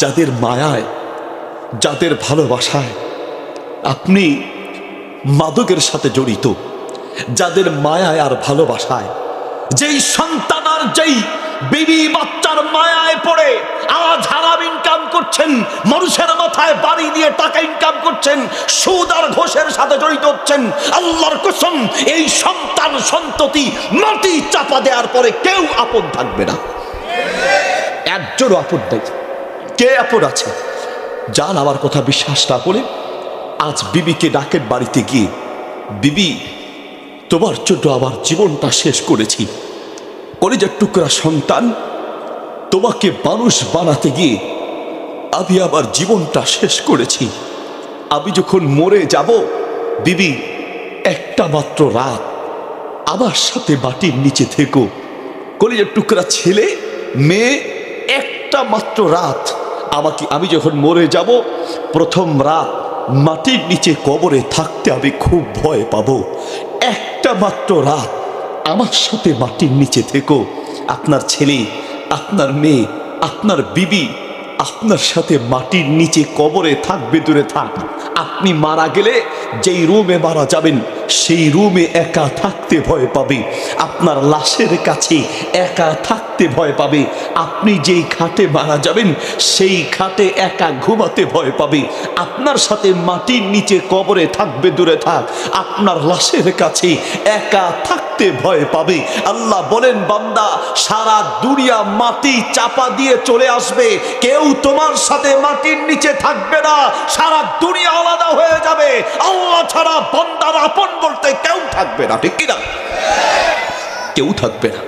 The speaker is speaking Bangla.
যাদের মায়ায়, যাদের ভালোবাসায়, আপনি মাদকের সাথে জড়িত, যাদের মায়ায় আর ভালোবাসায়, যেই সন্তান আর যেই বিবি বাচ্চার মায়ায় পড়ে, আজ হারাম ইনকাম করছেন, মানুষের মাথায় বাড়ি দিয়ে টাকা ইনকাম করছেন, সুদ আর ঘোষের সাথে জড়িত হচ্ছেন, আল্লাহর কসম, এই সন্তান সন্ততি মাটি চাপা দেওয়ার পরে কেউ আপদ থাকবে না। একজনও আপদ নেই। কে আপদ আছে? যান আমার কথা বিশ্বাস না করে আজ বিবিকে ডাকের বাড়িতে গিয়ে, বিবি, তোমার জন্য আমার জীবনটা শেষ করেছি। কলেজের টুকরা সন্তান, তোমাকে মানুষ বানাতে গিয়ে আমি আমার জীবনটা শেষ করেছি। আমি যখন মরে যাব, বিবি, একটা মাত্র রাত আমার সাথে মাটির নিচে থেকো। কলেজের টুকরা ছেলে, মেয়ে, একটা মাত্র রাত আমাকে আমি যখন মরে যাব, প্রথম রাত মাটির নিচে কবরে থাকতে আমি খুব ভয় পাবো। একটা মাত্র রাত আমার সাথে মাটির নিচে থেকো। আপনার ছেলে, আপনার মেয়ে, আপনার বিবি, আপনার সাথে মাটির নিচে কবরে থাকবে দূরে থাক। আপনি মারা গেলে যেই রুমে মারা যাবেন সেই রুমে একা থাকতে ভয় পাবে। আপনার লাশের কাছে একা থাকতে ভয় পাবে। আপনি যেই খাটে মারা যাবেন, সেই খাটে একা ঘুমাতে ভয় পাবে। আপনার সাথে মাটির নিচে কবরে থাকবে দূরে থাক। আপনার লাশের কাছে একা থাকতে ভয় পাবে। আল্লাহ বলেন, বান্দা, সারা দুনিয়া মাটি চাপা দিয়ে চলে আসবে। কেউ তোমার সাথে মাটির নিচে থাকবে না। সারা দুনিয়া আলাদা হয়ে যাবে আল্লাহ ছাড়া বান্দার আপন বলতে কেউ থাকবে না ঠিক কিনা কেউ থাকবে না